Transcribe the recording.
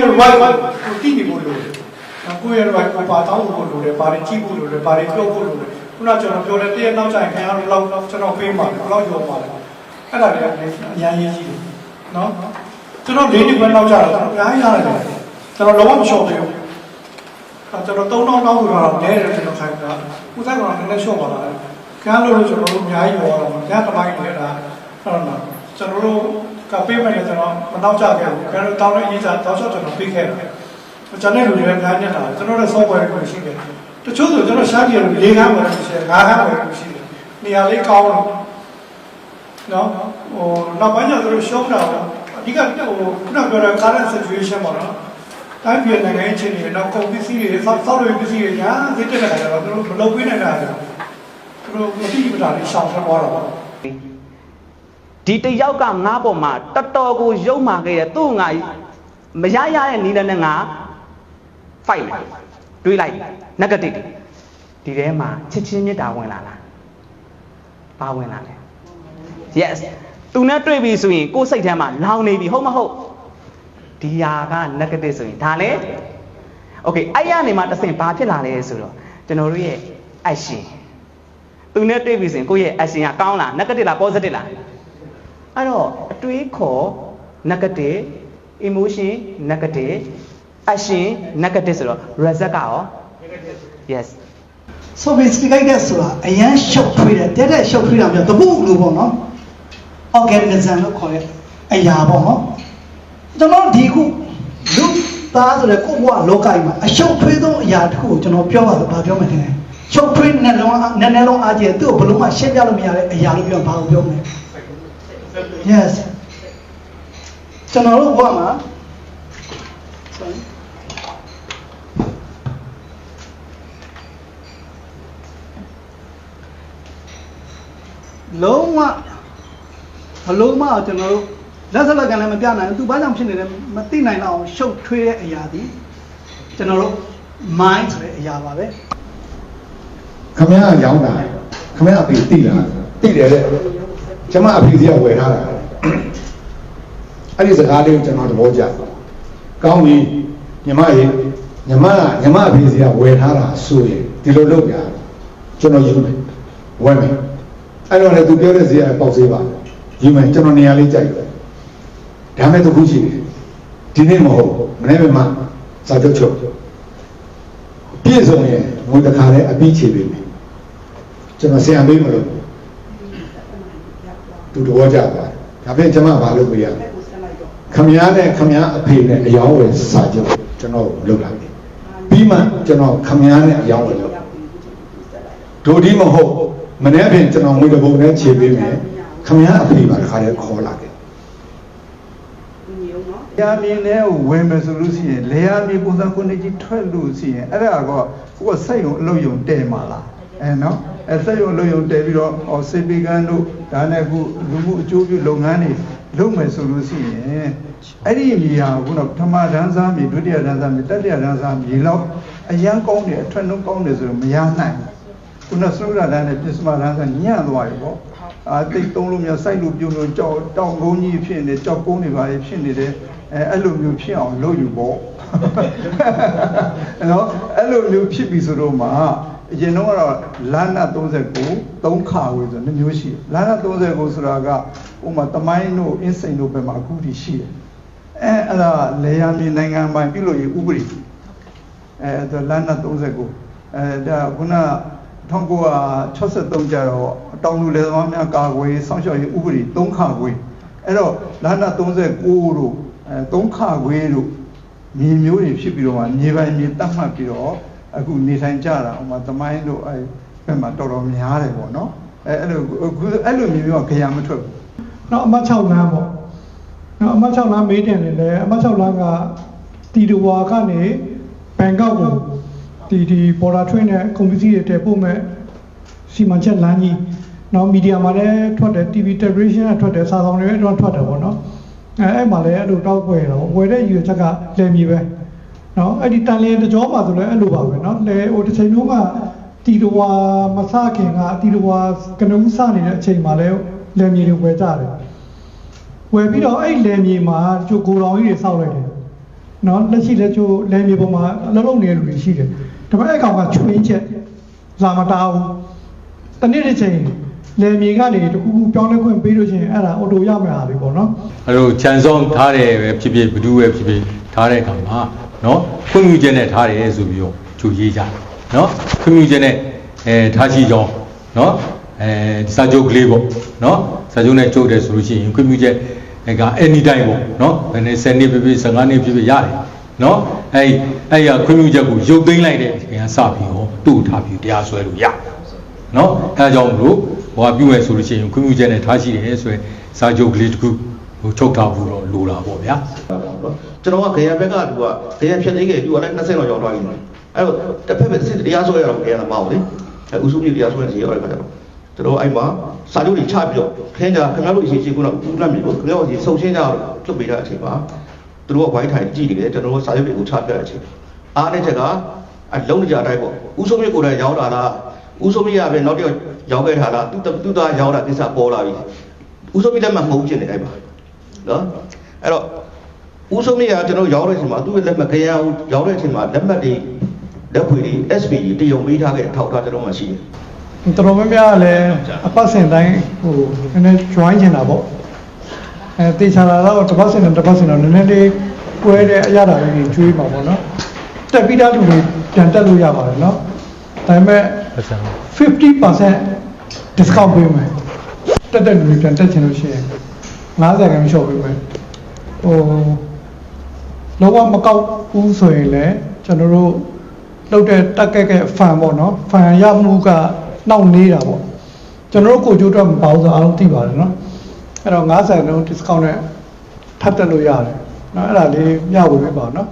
ယ့်ရဲ့ right ကိုတည်နေဖို့လိုတယ်နော်ကိုယ့်ရဲ့ right ကိုပါတောင်းဖို့လိုတယ်ဘာတွေကြည့်ဖို့လိုတယ်ဘာတွေပြောဖို့လိုတယ်ခုနကျွန်တော်ပြောတဲ့တည့်နောက်ကျရင်ခင်ဗျားတို့လောက်ကျွန်တော်ပေးပါဘယ်လောက်ရောပါလဲအဲ့ဒါတွေအများကြီးကြီးတယ်နော်ကျွန်တော်လေးနှစ်ခွဲနောက်ကျတော့ကျွန်တော်အများကြီးရတယ်ကျွန်တော်လုံးဝမလျှော့သေးဘူးအဲကျွန်တော်သုံးတော့တောင်းဆိုတာတော့နဲတယ်ကျွန်တော်ခိုင်းတာဦးဆိုင်ကတော့နည်းနည်းလျှော့ပါလားခင်ဗျားတို့လို့ကျွန်တော်တို့အများကြီးရောတော့ခင်ဗျားတပိုင်းနေတာဟုတ်လားကျွန်တော်တို့ ကပေးမယ်ကျွန်တော်မနောက်ကျခဲ့ဘူးခင်ဗျားတို့တောင်းတဲ့အရေးစားတောင်းချကျွန်တော်ပေးခဲ့တယ်ကျွန်တော်တို့လည်းငါးညက်တာကျွန်တော်တို့ software ကိုရှိတယ်တချို့ဆိုကျွန်တော်ရှားကြည့်လို့၄ခန်းဝယ်လို့ရှိတယ်၅ခန်းဝယ်လို့ရှိတယ်နေရာလေးကောင်းတော့နော်ဟိုနောက်ပိုင်းကျတော့ရှုံးတာပေါ့အဓိကဟိုခုနပြောတဲ့ current situation ပေါ့နော်တိုင်းပြည်နိုင်ငံရေးချင်းတွေနောက်ကုန်ပစ္စည်းတွေဆောက်ဆောက်လုပ်ပစ္စည်းတွေညာသိတဲ့ခါကျတော့သူတို့မလုပ်ပေးနိုင်တာလေသူတို့မတိမတာလေးရှောင်ထွက်သွားတော့ ဒီတယောက်ကငါ့ပေါ်မှာတော်တော်ကိုယုံမာခဲ့တဲ့သူ့ငါမရရတဲ့နီးနဲ့ငါ fight မယ်တွေးလိုက် negative ဒီထဲမှာချစ်ချင်းမြတ်တာဝင်လာလားဘာဝင်လာလဲ yes သူနဲ့တွေ့ပြီဆိုရင်ကိုယ်စိတ်ထဲမှာလောင်နေပြီဟုတ်မဟုတ်ဒီဟာက negative ဆိုရင်ဒါလေ okay အဲ့ရနေမှာတစ်ဆင့်ဘာဖြစ်လာလဲဆိုတော့ကျွန်တော်တို့ရဲ့ action သူနဲ့တွေ့ပြီဆိုရင်ကိုယ့်ရဲ့ action ကကောင်းလား negative လား positive လား အဲ့တော့အတွေးခေါ် negative emotion negative action negative ဆိုတော့ result ကရော yes sophisticated ဆိုတာအရန်ရှုပ်ထွေးတယ်တဲ့တဲ့ရှုပ်ထွေးတာမျိုးတပုတ်လို့ပေါ့နော် organism လို့ခေါ်တဲ့အရာပေါ့နော်ကျွန်တော်ဒီခုလူသားဆိုတဲ့ကိုယ့်ဘဝလောကကြီးမှာအရှုပ်ထွေးဆုံးအရာတစ်ခုကိုကျွန်တော်ပြောပါဆိုဘာပြောမှန်းလဲရှုပ်ထွေးနဲ့လုံးနည်းနည်းလုံးအားကျသူ့ကိုဘယ်လို့မှရှင်းပြလို့မရတဲ့အရာလို့ပြောဘာကိုပြောမလဲ yes ကျွန်တော်တို့ဘဝမှာ sorry လုံးဝဘလုံးမကျွန်တော်တို့လက်စလက်ကလည်းမပြနိုင်ဘူးသူဘာကြောင့်ဖြစ်နေလဲမသိနိုင်တော့ရှုပ်ထွေးတဲ့အရာဒီကျွန်တော်တို့ mind ဆိုတဲ့အရာပါပဲခမရရောင်းတာခမရအဖေတိလားတိတယ်တဲ့ ကျမအဖေစီကဝယ်ထားတာအဲ့ဒီစကားလေးကိုကျွန်တော်သဘောကျကောင်းပြီညီမရေညီမကညီမအဖေစီကဝယ်ထားတာဆိုရင်ဒီလိုလုပ်ကြကျွန်တော်ယူမယ်ဝယ်မယ်အဲ့တော့လေသူပြောတဲ့ဈေးကပေါက်ဈေးပါယူမယ်ကျွန်တော်နေရာလေးကြိုက်တယ်ဒါမဲ့တစ်ခုရှိတယ်ဒီနေ့မဟုတ်မနေ့ကမှစာချုပ်ချုပ်ပြည့်စုံရင်ငွေတစ်ခါလဲအပြီးချေပေးမယ်ကျွန်တော်ဆရာပေးမလို့ သူတော်ကြပါဒါဖြင့်ကျွန်မဘာလုပ်ပေးရလဲခမည်းနဲ့ခမည်းအဖေနဲ့အယောင်းဝယ်စာချုပ်ကျွန်တော်လုပ်လိုက်တယ်ပြီးမှကျွန်တော်ခမည်းနဲ့အယောင်းဝယ်လုပ်ဒိုဒီမဟုတ်မနေ့ပြင်ကျွန်တော်ငွေတစ်ပုံနဲ့ခြေပေးမယ်ခမည်းအဖေပါတစ်ခါလဲခေါ်လာတယ်လေယာဉ်မြင်တဲ့ဝင်မယ်ဆိုလို့ရှိရင်လေယာဉ်မြင်ပုံစံခုနှစ်ကြီးထွက်လို့ရှိရင်အဲ့ဒါကကိုကစိတ်ုံအလုပ်ယုံတဲမှာလား အဲနော်အဲစိတ်ယုံအလုပ်ယုံတဲပြီးတော့ဟောစေပီကန်တို့ဒါနဲ့ခုလူမှုအကျိုးပြုလုပ်ငန်းတွေလုပ်မယ်ဆိုလို့ရှိရင်အဲ့ဒီမြေဟာခုနပထမဒန်းစားမြေဒုတိယဒန်းစားမြေတတိယဒန်းစားမြေလောက်အရန်ကောင်းတယ်အထွက်နှုန်းကောင်းတယ်ဆိုတော့မရနိုင်ဘူးခုနသုရဒန်းနဲ့ပစ္စမဒန်းကညံ့သွားပြီပေါ့အာတိတ်သုံးလို့များစိုက်လို့ပြုံလို့ကြောက်တောင်ကုန်းကြီးဖြစ်နေကြောက်ကုန်းတွေပါဖြစ်နေတယ်အဲအဲ့လိုမျိုးဖြစ်အောင်လုပ်ယူပေါ့နော်အဲ့လိုမျိုးဖြစ်ပြီဆိုတော့မှ အရင်တော့ကတော့လာနာ39 3ခါဝေဆိုနှစ်မျိုးရှိတယ်လာနာ39ဆိုတာကဥမာတမိုင်းတို့အင်းစိန်တို့ဘက်မှာအခုထိရှိတယ်အဲအဲ့ဒါလေယာမြေနိုင်ငံပိုင်ပြုလို့ရဥပဒေအဲဒါလာနာ39အဲဒါခုန1963ကျတော့တောင်လူလေသမားများကာကွယ်စောင့်ရှောက်ရေးဥပဒေ3ခါခွေအဲ့တော့လာနာ39တို့အဲ3ခါခွေတို့မြေမျိုးတွေဖြစ်ပြီးတော့မှမြေပိုင်မြေတတ်မှတ်ပြီးတော့ အခုနေထိုင်ကြတာဟိုမှာသမိုင်းတို့အဲဘက်မှာတော်တော်များတယ်ပေါ့နော်အဲအဲ့လိုအခုအဲ့လိုမြေမျိုးကခရမထွက်ဘူးနောက်အမတ်6လမ်းပေါ့နောက်အမတ်6လမ်းမေးတယ်လေလေအမတ်6လမ်းကတီတဝါကနေဘန်ကောက်ကိုဒီဒီပေါ်တာထွင်းတဲ့ကွန်ပျူတာတွေတည်ပို့မဲ့စီမံချက်လမ်းကြီးနောက်မီဒီယာမှာလည်းထွက်တယ် TV television ကထွက်တယ်စာဆောင်တွေလည်းတော့ထွက်တယ်ပေါ့နော်အဲအဲ့မှာလည်းအဲ့လိုတောက်ပွဲတော့ဝယ်တဲ့ယူချက်ကလယ်မြေပဲ နော်အဲ့ဒီတန်လျင်တကြောမှာဆိုလည်းအဲ့လိုပါပဲနော်လယ်ဟိုတစ်ချိန်လုံးကတီတဝါမဆခင်ကတီတဝါကနဦးစနေတဲ့အချိန်မှာလည်းလယ်မြေတွေဝယ်ကြတယ်ဝယ်ပြီးတော့အဲ့လယ်မြေမှာကျိုကိုတော်ကြီးတွေစောက်လိုက်တယ်နော်လက်ရှိလက်ချိုးလဲမြေပေါ်မှာအလုံးလုံးနေတဲ့လူတွေရှိတယ်ဒါပေမဲ့အဲ့ကောင်ကချွင်းချက်လာမတားဘူးတနေ့တစ်ချိန်လဲမြေကနေတခုခုပြောင်းလဲခွင့်ပေးလို့ရှိရင်အဲ့ဒါအော်တိုရမယ်ဟာလေးပေါ့နော်အဲ့လိုခြံစောင်းထားတယ်ပဲဖြစ်ဖြစ်ဘဒူပဲဖြစ်ဖြစ်ထားတဲ့အခါမှာ နော်ခွင့်ပြုချက်နဲ့ထားတယ်ဆိုပြီးတော့ကြိုရေးကြတယ်နော်ခွင့်ပြုချက်နဲ့အဲထားရှိကြောင်းနော်အဲစာချုပ်ကလေးပေါ့နော်စာချုပ်နဲ့ကြိုးတယ်ဆိုလို့ရှိရင်ခွင့်ပြုချက်အဲက anytime ပေါ့နော်ဘယ်နဲ့10နှစ်ဖြစ်ဖြစ်15နှစ်ဖြစ်ဖြစ်ရတယ်နော်အဲ့အဲ့ရခွင့်ပြုချက်ကိုရုပ်သိမ်းလိုက်တဲ့အချိန်ကစပြီးတော့တူထားပြီးတရားစွဲလို့ရတယ်နော်အဲဒါကြောင့်မလို့ဟိုကပြုမယ်ဆိုလို့ရှိရင်ခွင့်ပြုချက်နဲ့ထားရှိတယ်ဆိုရင်စာချုပ်ကလေးတစ်ခု ဟိုချုပ်ထားဖို့တော့လိုတာပေါ့ဗျာနော်ကျွန်တော်ကခေယဘက်ကသူကခေယဖြစ်နေခဲ့သူကလည်း20လောက်ရောက်သွားပြီအဲ့တော့တစ်ဖက်ပဲစစ်တရားစွဲရတော့ခေယကမဟုတ်လေအဲဥစုပြည်တရားစွဲနေရတဲ့ခါကျတော့ကျွန်တော်အဲ့မှာစာချုပ်တွေချပြီးတော့ခင်းကြခင်ဗျားတို့အရေးကြီးကတော့ဦးလတ်မြေကိုခင်ဗျားတို့ဒီစုံရှင်းကြတော့ပြုတ်ပေးတဲ့အချိန်မှာသူတို့ကဝိုင်းထိုင်ကြည့်နေတယ်ကျွန်တော်တို့စာချုပ်တွေကိုချပြတဲ့အချိန်အားတဲ့ချက်ကအလုံးကြအတိုင်းပေါ့ဥစုပြည်ကိုယ်တိုင်ရောက်လာလားဥစုပြည်ကပဲနောက်တစ်ယောက်ရောက်ခဲ့တာလားသူသူသားရောက်တာကိစ္စပေါ်လာပြီဥစုပြည်လည်းမဟုတ်ဖြစ်နေတိုင်းပါ နော်အဲ့တော့ဦးဆုံးမြတ်ကကျွန်တော်ရောက်တဲ့အချိန်မှာသူ့ရဲ့လက်မှတ်ခရမ်းရောက်တဲ့အချိန်မှာလက်မှတ်တွေလက်ဖွေတွေ SP တွေတယုံပေးထားခဲ့တဲ့ထောက်ထားကျွန်တော်မှရှိတယ်တော်တော်များများကလည်းအပတ်စဉ်တိုင်းဟိုနည်းနည်း join ချင်တာပေါ့အဲတေချာလာတော့တစ်ပတ်စဉ်နဲ့တစ်ပတ်စဉ်တော့နည်းနည်းလေးပွဲတဲ့အရာတာလေးတွေကျွေးပါပေါ့နော်တက်ပြီးသားလူတွေပြန်တက်လို့ရပါတယ်နော်ဒါပေမဲ့50% discount ပေးမယ်တက်တဲ့လူတွေပြန်တက်ချင်လို့ရှိရင် 50ခန်းလျှော့ပေးမယ်ဟိုလောကမကောက်ဘူးဆိုရင်လည်းကျွန်တော်တို့လောက်တဲ့တက်ကက်ကက်ဖန်ပေါ့နော်ဖန်ရမှုကနှောင့်နေတာပေါ့ကျွန်တော်တို့ကိုကြိုးတော့မပါဘူးဆိုအားလုံးသိပါတယ်နော်အဲ့တော့50လုံး discount နဲ့ထပ်တက်လို့ရတယ်နော်အဲ့ဒါလေးမျှဝေပေးပါနော်